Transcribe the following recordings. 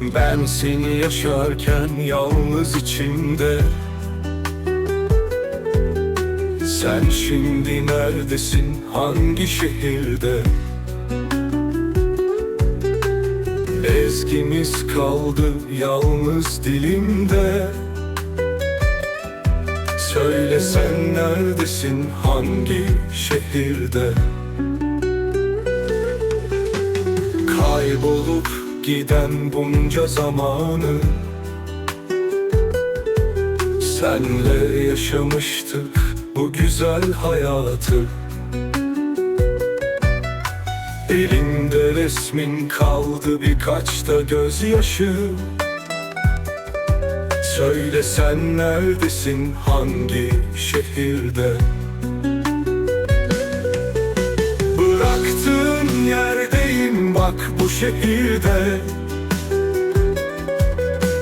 Ben seni yaşarken yalnız içimde. Sen şimdi neredesin? Hangi şehirde? Ezgimiz kaldı yalnız dilimde. Söyle sen neredesin? Hangi şehirde? Kaybolup giden bunca zamanı Senle yaşamıştık bu güzel hayatı. Elimde resmin kaldı birkaç da gözyaşı. Söyle sen neredesin hangi şehirde bak bu şehirde.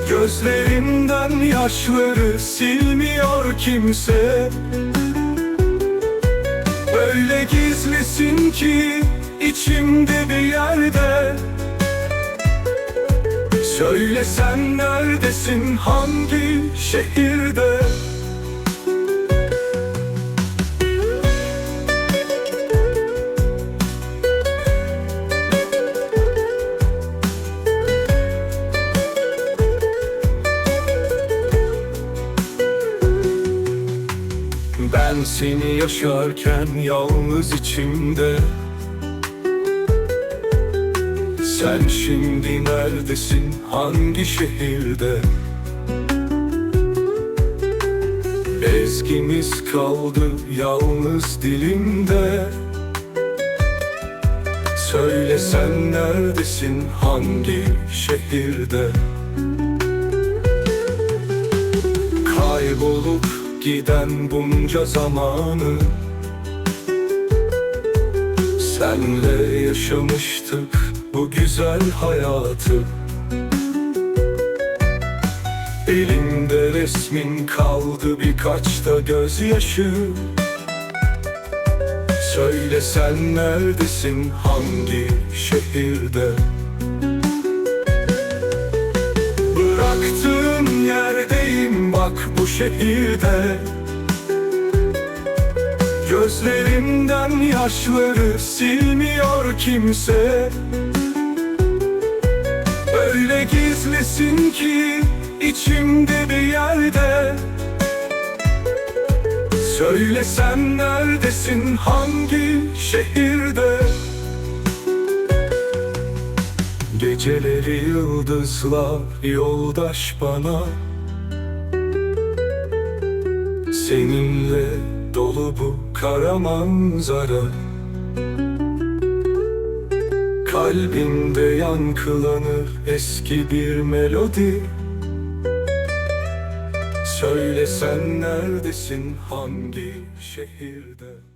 Gözlerimden yaşları silmiyor kimse. Öyle gizlisin ki içimde bir yerde. Söyle sen neredesin hangi şehirde Ben seni yaşarken yalnız içimde. Sen şimdi neredesin? Hangi şehirde? Ezgimiz kaldı yalnız dilimde. Söyle sen neredesin? Hangi şehirde? Kaybolup giden bunca zamanı Senle yaşamıştık bu güzel hayatı. Elimde resmin kaldı birkaç da gözyaşı. Söyle sen neredesin hangi şehirde bak bu şehirde. Gözlerimden yaşları silmiyor kimse. Öyle gizlisin ki içimde bir yerde. Söyle sen neredesin hangi şehirde? Geceleri yıldızlar yoldaş bana Seninle dolu bu kara manzara. Kalbimde yankılanır eski bir melodi. Söyle sen neredesin hangi şehirde